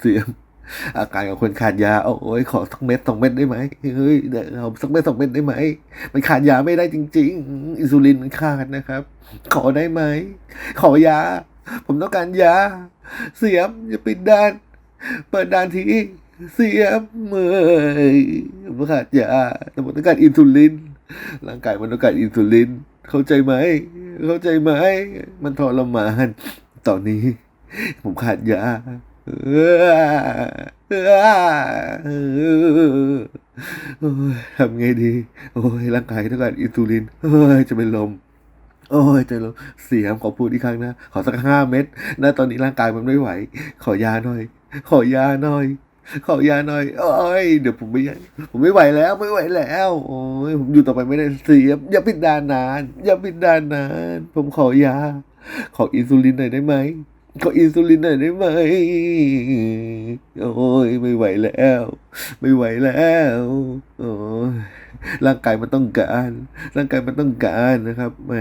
เสียมอาการของคนขาดยาโอ้ยขอสักเม็ดสองเม็ดได้ไหมเฮ้ยเดี๋ยวเอาสักเม็ดสองเม็ดได้ไหมมันขาดยาไม่ได้จริง ๆ อินซูลินมันขาดนะครับ ขอได้ไหมขอยา ผมต้องการยา เสียมอย่าปิดด้าน เปิดด้านทีเสียมเมื่อยผมขาดยาแต่ผมต้องการอินซูลินร่างกายมันต้องการอินซูลิน เข้าใจไหมเข้าใจไหมมันทรมานตอนนี้ ผมขาดยา ทำไงดี โอ้ยร่างกายต้องการอินซูลินโอ้ยจะเป็นลม โอ้ยจะลมเสียงขอพูดอีกครั้งนะ ขอสักห้าเม็ดนะตอนนี้ร่างกายมันไม่ไหว ขอยาหน่อย ขอยาหน่อยขอยาหน่อย โอ้ย เดี๋ยวผมไม่ผมไม่ไหวแล้ว ไม่ไหวแล้ว โอ้ย ผมอยู่ต่อไปไม่ได้เสียอย่าปิดดานนาน อย่าปิดดานนาน ผมขอยา ขออินซูลินหน่อยได้ไหม ขออินซูลินหน่อยได้ไหมโอ้ยไม่ไหวแล้ว ไม่ไหวแล้วโอ้ร่างกายมันต้องการร่างกายมันต้องการนะครับแหม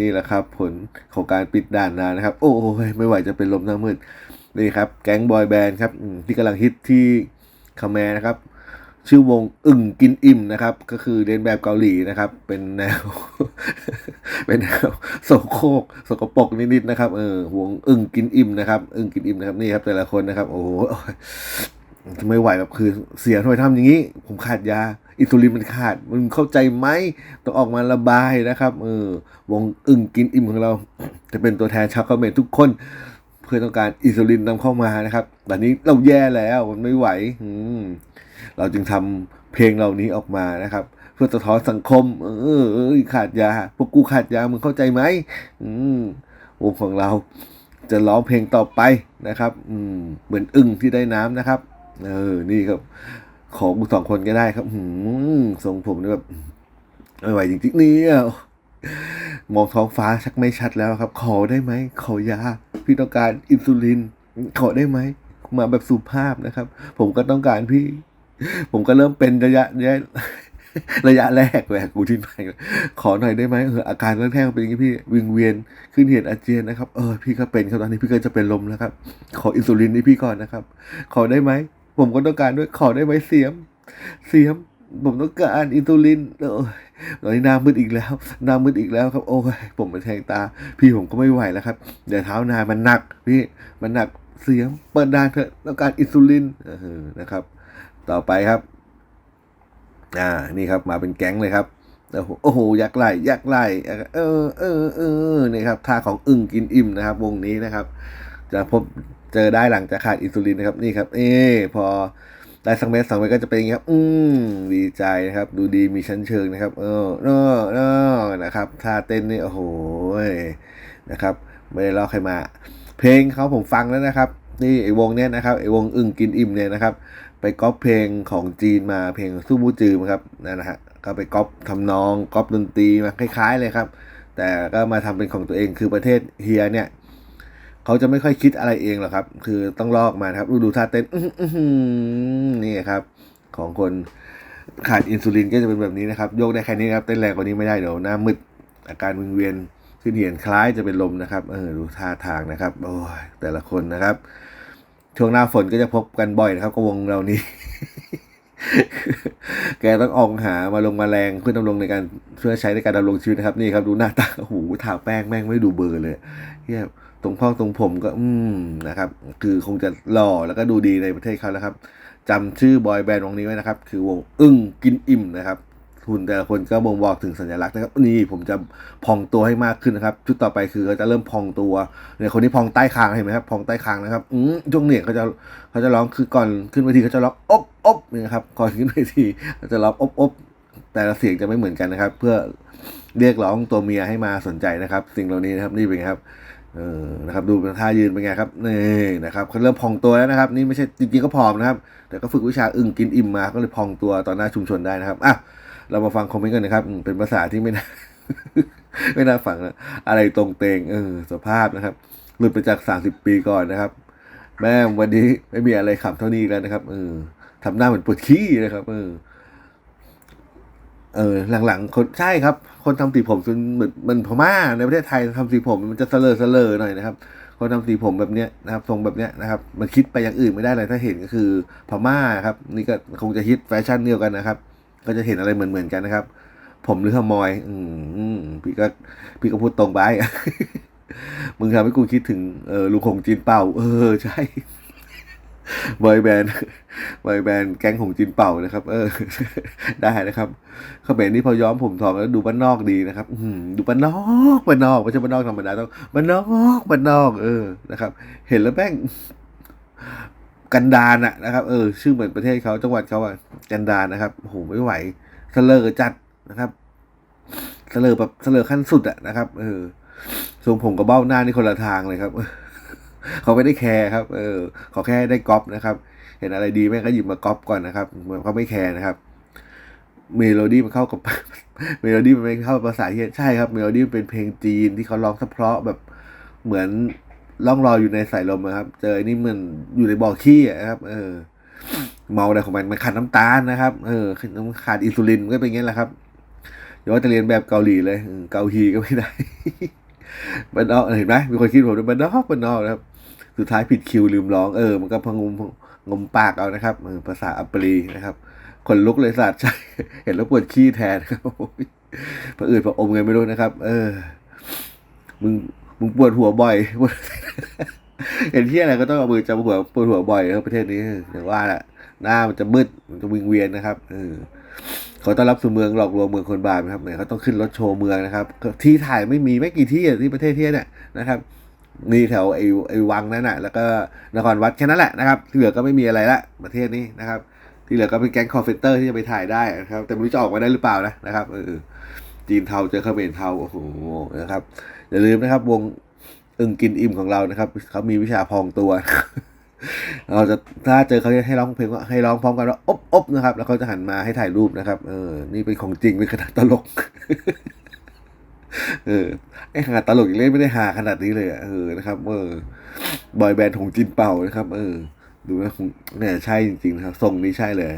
นี่แหละครับ ผลของการปิดด่านนานะครับ โอ้ยไม่ไหวจะเป็นลมหน้ามืดนี่ครับ แก๊งบอยแบนด์ครับที่กำลังฮิตที่คาแมร์นะครับ ชื่อวงอึ่งกินอิ่มนะครับ ก็คือเรียนแบบเกาหลีนะครับ เป็นแนว เป็นแนวโสโครกสกปรกนิดๆนะครับเออวงอึ่งกินอิ่มนะครับอึ่งกินอิ่มนะครับนี่ครับ แต่ละคนนะครับ โอ้โหไม่ไหวแบบคือเสียทำไมทำอย่างนี้ ผมขาดยา อินซูลินมันขาดมึงเข้าใจไหมต้องออกมาระบายนะครับเออวงอึ่งกินอิ่มของเรา จะเป็นตัวแทนชาวเขมรทุกคนเพื่อต้องการอินซูลินนำเข้ามานะครับตอนนี้เราแย่แล้วมันไม่ไหว อืม เราจึงทำเพลงเหล่านี้ออกมานะครับ เพื่อสะท้อนสังคม เออขาดยา พวกกูขาดยามึงเข้าใจไหมอืมวงของเราจะร้องเพลงต่อไปนะครับ อืมเหมือนอึ่งที่ได้น้ำนะครับ เออ นี่ครับ ขอกูสองคนก็ได้ครับหืมทรงผมนี่แบบไม่ไหวจริงๆเนี่ยมองท้องฟ้าชักไม่ชัดแล้วครับ ขอได้ไหม ขอยา พี่ต้องการอินซูลิน ขอได้ไหม มาแบบสุภาพนะครับ ผมก็ต้องการพี่ ผมก็เริ่มเป็นระยะระยะระยะแรกแหวกกูที่ไปขอหน่อยได้ไหมเอออาการแรกๆเป็นอย่างนี้พี่วิงเวียนขึ้นเหตุอาเจียนนะครับเออพี่ก็เป็นครับตอนนี้พี่ก็จะเป็นลมแล้วครับ ขออินซูลินให้พี่ก่อนนะครับ ขอได้ไหมผมก็ต้องการด้วยขอได้ไหมเสียม เสียม ผมต้องการอินซูลินเออตอนนี้น้ามืดอีกแล้วน้ามืดอีกแล้วครับ โอ้ยผมไปแทงตา พี่ผมก็ไม่ไหวแล้วครับเดี๋ยวเท้านายมันหนัก พี่มันหนักเสียงเปิดดานเถอะต้องการอินซูลินเออนะครับ ต่อไปครับ อ่า นี่ครับมาเป็นแก๊งเลยครับ โอ้โหโอ้โหยักษ์ไหลยักษ์ไลเออเออเออเออนี่ครับท่าของอึ่งกินอิ่มนะครับ วงนี้นะครับ จะพบเจอได้หลังจากขาดอินซูลินนะครับ นี่ครับ เออพอได้สักเม็ดสองเม็ดก็จะเป็นอย่างนี้ครับ อืมดีใจนะครับ ดูดีมีชั้นเชิงนะครับ เออเออเออนะครับท่าเต้นนี่โอ้โหนะครับ ไม่ได้ลอกใครมา เพลงเขาผมฟังแล้วนะครับ นี่ไอ้วงเนี้ยนะครับไอ้วงอึ่งกินอิ่มเนี่ยนะครับ ไปก๊อปเพลงของจีนมาเพลงสู้บูจือครับนั่นนะฮะก็ไปก๊อปทำนองก๊อปดนตรีมาคล้ายๆเลยครับ แต่ก็มาทำเป็นของตัวเองคือประเทศเฮียเนี่ยเขาจะไม่ค่อยคิดอะไรเองหรอกครับ คือต้องลอกมาครับดูดูท่าเต้นนี่ครับ ของคนขาดอินซูลินก็จะเป็นแบบนี้นะครับ ยกได้แค่นี้ครับเต้นแรงกว่านี้ไม่ได้เดี๋ยวหน้ามืดอาการวิงเวียนขึ้นเหียนคล้ายจะเป็นลมนะครับ เออดูท่าทางนะครับ โอ้ยแต่ละคนนะครับ ช่วงหน้าฝนก็จะพบกันบ่อยนะครับกวงเรานี้ แกต้องออกหามาลงมาแรงเพื่อดำรงในการเพื่อใช้ในการดำรงชีวิตนะครับ นี่ครับดูหน้าตาโอ้โหทาแป้งแม่งไม่ดูเบอร์เลยเฮียตรงพ่อตรงผมก็ อืมนะครับ คือคงจะหล่อแล้วก็ดูดีในประเทศเขาแล้วครับจำชื่อบอยแบนด์วงนี้ไว้นะครับ คือวงอึ้งกินอิ่มนะครับ ทุนแต่ละคนก็บ่งบอกถึงสัญลักษณ์นะครับนี่ผมจะพองตัวให้มากขึ้นนะครับ ชุดต่อไปคือเขาจะเริ่มพองตัวในคนที่พองใต้คางเห็นไหมครับพองใต้คางนะครับอืมช่วงเนี่ยเขาจะเขาจะร้องคือก่อนขึ้นเวทีเขาจะร้องอบอบนี่นะครับก่อนขึ้นเวทีเขาจะร้องอบอบแต่ละเสียงจะไม่เหมือนกันนะครับ เพื่อเรียกร้องตัวเมียให้มาสนใจนะครับ สิ่งเหล่านี้นะครับนี่เป็นไงครับเออนะครับดูท่ายืนเป็นไงครับนี่นะครับเขาเริ่มพองตัวแล้วนะครับ นี่ไม่ใช่จริงๆก็ผอมนะครับ แต่ก็ฝึกวิชาอึ่งกินอิ่มมาก็เลยพองตัวต่อหน้าชุมชนได้นะครับอะ เรามาฟังคอมเมนต์กันนะครับเป็นภาษาที่ไม่น่าไม่น่าฟังนะอะไรตรงเตงเออสภาพนะครับ หลุดไปจากสามสิบปีก่อนนะครับ แม่วันนี้ไม่มีอะไรขำเท่านี้แล้วนะครับเออทำหน้าเหมือนปวดขี้นะครับเออเออหลังๆคนใช่ครับ คนทำสีผมจนเหมือนมันพม่าในประเทศไทยทำสีผมมันจะเสลอเสลอหน่อยนะครับ คนทำสีผมแบบเนี้ยนะครับทรงแบบเนี้ยนะครับ มันคิดไปอย่างอื่นไม่ได้เลยถ้าเห็นก็คือพม่าครับ นี่ก็คงจะฮิตแฟชั่นเดียวกันนะครับ ก็จะเห็นอะไรเหมือนเหมือนๆกันนะครับ ผมหรือขโมยอืมพี่ก็พี่ก็พูดตรงไปมึงทำให้กูคิดถึงเออลุงคงจีนเป่า เออใช่บอยแบนด์บอยแบนด์แก๊งของจีนเป่านะครับ เออ ได้นะครับเขมรนี่พอย้อมผมทองแล้วดูบ้านนอกดีนะครับ อืมดูบ้านนอกบ้านนอกไม่ใช่บ้านนอกธรรมดาต้องบ้านนอกบ้านนอก เออนะครับ เห็นแล้วแม่ง กันดารอะนะครับ เออ ชื่อเหมือนประเทศเขาจังหวัดเขาอะกันดารนะครับโหไม่ไหวเสลอจัดนะครับเสลอแบบเสลอขั้นสุดอะนะครับ เออทรงผมกับเบ้าหน้านี่คนละทางเลยครับเขาไม่ได้แคร์ครับ เออเขาแค่ได้ก๊อปนะครับ เห็นอะไรดีแม่ก็หยิบมาก๊อปก่อนนะครับเขาไม่แคร์นะครับ เมโลดี้มันเข้ากับ เมโลดี้มันไม่เข้ากับภาษาที่ใช่ครับ เมโลดี้มันเป็นเพลงจีนที่เขาร้องสะเพราะแบบเหมือน ล่องลอยอยู่ในสายลมอะครับ เจอไอ้นี่เหมันอยู่ในบ่อขี้อะครับ เออ เมาอะไรของมันมันขาดน้ำตาลนะครับ เออขาดอินซูลินก็เป็นอย่างนี้แหละครับอย่าว่าจะเรียนแบบเกาหลีเลยเกาฮีก็ไม่ได้บ้านนอกเห็นไหมมีคนคิดผมว่าบ้านนอกบ้านนอกนะครับ สุดท้ายผิดคิวลืมร้องเออมันก็พงมงมปากเอานะครับเออภาษาอัปปรีนะครับคนลุกเลยสัตว์ใช่เห็นแล้วปวดขี้แทนครับพระอืดพระอมไงไม่รู้นะครับ เออ มึง มึงปวดหัวบ่อย เห็นที่อะไรก็ต้องเอามือจับหัวปวดหัวบ่อยนะครับประเทศนี้อย่างว่าแหละหน้ามันจะมืดมันจะวิงเวียนนะครับเออขาต้อนรับสู่เมืองหลอกลวงเมืองคนบาปนะครับเนี่ยเขาต้องขึ้นรถโชว์เมืองนะครับ ที่ถ่ายไม่มีไม่กี่ที่อะที่ประเทศเที่เนี่ยนะครับมีแถวไอ้ไอ้วังนั่นน่ะแล้วก็นครวัดแค่นั้นแหละนะครับ ที่เหลือก็ไม่มีอะไรละประเทศนี้นะครับ ที่เหลือก็เป็นแก๊งคอร์เฟนเตอร์ที่จะไปถ่ายได้นะครับ แต่ไม่รู้จะออกมาได้หรือเปล่านะนะครับเออจีนเทาเจอเขมรเทาโอ้โหนะครับ อย่าลืมนะครับ วงอึงกินอิ่มของเรานะครับเขามีวิชาพองตัว เราจะถ้าเจอเขาจะให้ร้องเพลงว่าให้ร้องพร้อมกันว่าอบอบนะครับ แล้วเขาจะหันมาให้ถ่ายรูปนะครับ เออ นี่เป็นของจริงเป็นขนาดตลก เออไอหาตลกอย่างเล่นไม่ได้หาขนาดนี้เลยเออนะครับ เออบอยแบนด์ของจินเป่านะครับ เออ ดูนะคงเนี่ยใช่จริงๆนะครับทรงนี้ใช่เลย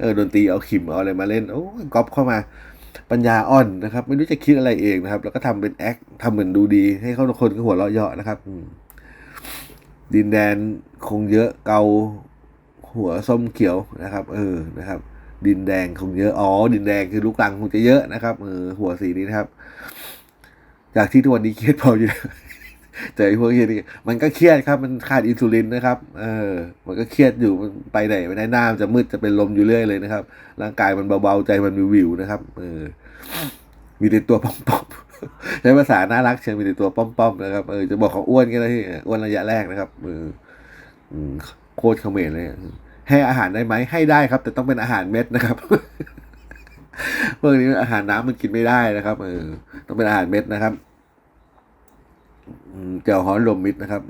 เออดนตรีเอาขิมเอาอะไรมาเล่นโอ้ยก๊อปเข้ามา ปัญญาอ่อนนะครับ ไม่รู้จะคิดอะไรเองนะครับ แล้วก็ทำเป็นแอคทำเหมือนดูดี ให้เขาคนก็หัวเราะเยาะนะครับดินแดนคงเยอะเกาหัวส้มเขียวนะครับ เออนะครับ ดินแดงคงเยอะอ๋อดินแดงคือลูกลังคงจะเยอะนะครับเออหัวสีนี้นะครับ จากที่ทุกวันนี้เครียดพออยู่ เจอพวกเครียนี่มันก็เครียดครับ มันขาดอินซูลินนะครับ เออ มันก็เครียดอยู่มันไปไหนไม่ได้หน้ามันจะมืดจะเป็นลมอยู่เรื่อยเลยนะครับ ร่างกายมันเบาๆใจมันวิวๆนะครับ เออ มีแต่ตัวป้อมๆใช้ภาษาน่ารักเชียวมีแต่ตัวป้อมๆนะครับ เออจะบอกเขาอ้วนก็ได้ที่อ้วนระยะแรกนะครับ เออโคตรเขมรเลยให้อาหารได้ไหมให้ได้ครับ แต่ต้องเป็นอาหารเม็ดนะครับพวกนี้อาหารน้ำมันกินไม่ได้นะครับ เออ ต้องเป็นอาหารเม็ดนะครับ อืมเจียวฮ้อนลมมิดนะครับ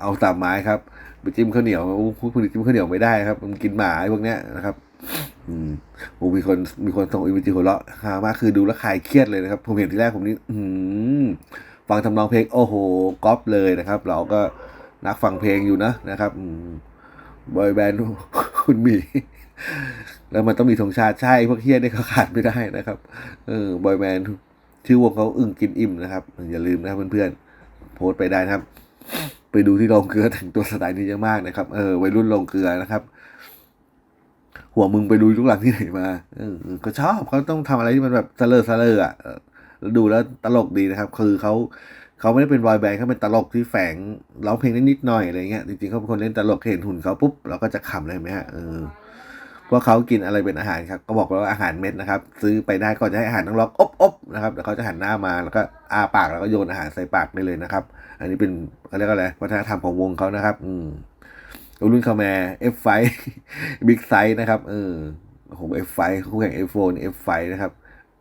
เอาสามไม้ครับไปจิ้มข้าวเหนียวโอ้พวกนี้จิ้มข้าวเหนียวไม่ได้ครับมันกินหมาไอ้พวกเนี้ยนะครับ อืมโอ้มีคนมีคนส่งอีเมจิหัวเราะฮามากคือดูแล้วคลายเครียดเลยนะครับ ผมเห็นทีแรกผมนี่อืมฟังทำนองเพลงโอ้โหก๊อปเลยนะครับ เราก็นักฟังเพลงอยู่นะนะครับอบอยแบนด์คุณมี แล้วมันต้องมีธงชาติใช่พวกเฮียนี่เขาขาดไม่ได้นะครับ เออบอยแบนด์ชื่อวงเขาอึ่งกินอิ่มนะครับ อย่าลืมนะครับเพื่อนๆ โพสต์ไปได้นะครับ ไปดูที่โรงเกลือแต่งตัวสไตล์นี้เยอะมากนะครับเออวัยรุ่นโรงเกลือนะครับ หัวมึงไปดูยุคหลังที่ไหนมาเออก็ชอบเขาต้องทำอะไรที่มันแบบเสลอเสลออะแล้วดูแล้วตลกดีนะครับ คือเขาเขาไม่ได้เป็นบอยแบนด์เขาเป็นตลกที่แฝงร้องเพลงได้นิดหน่อยอะไรเงี้ยจริงๆเขาเป็นคนเล่นตลกเห็นหุ่นเขาปุ๊บเราก็จะขำเลยไหมฮะเออ วกเขากินอะไรเป็นอาหารครับ ก็บอกว่าอาหารเม็ดนะครับ ซื้อไปได้ก่อนจะให้อาหารต้องล็อกอบอบนะครับเดี๋ยวเขาจะหันหน้ามาแล้วก็อาปากแล้วก็โยนอาหารใส่ปากได้เลยนะครับ อันนี้เป็นเขาเรียกว่าอะไรวัฒนธรรมของวงเขานะครับ อืมรุ่นคาแมร์ F5 บิ๊กไซส์นะครับเออผม F5 คู่แข่ง F4 นี่ F5 นะครับ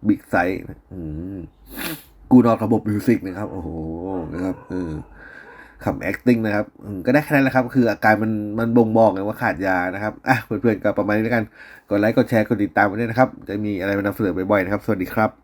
บิ๊กไซส์อืมกูนอนระบบมิวสิกนะครับ โอ้โหนะครับเออ ขำ acting นะครับก็ได้แค่นั้นแหละครับ คืออาการมันมันบ่งบอกไงว่าขาดยานะครับอะเพื่อนๆก็ประมาณนี้แล้วกัน กดไลค์กดแชร์กดติดตามไว้ด้วยนะครับ จะมีอะไรมานำเสนอบ่อยๆนะครับ สวัสดีครับ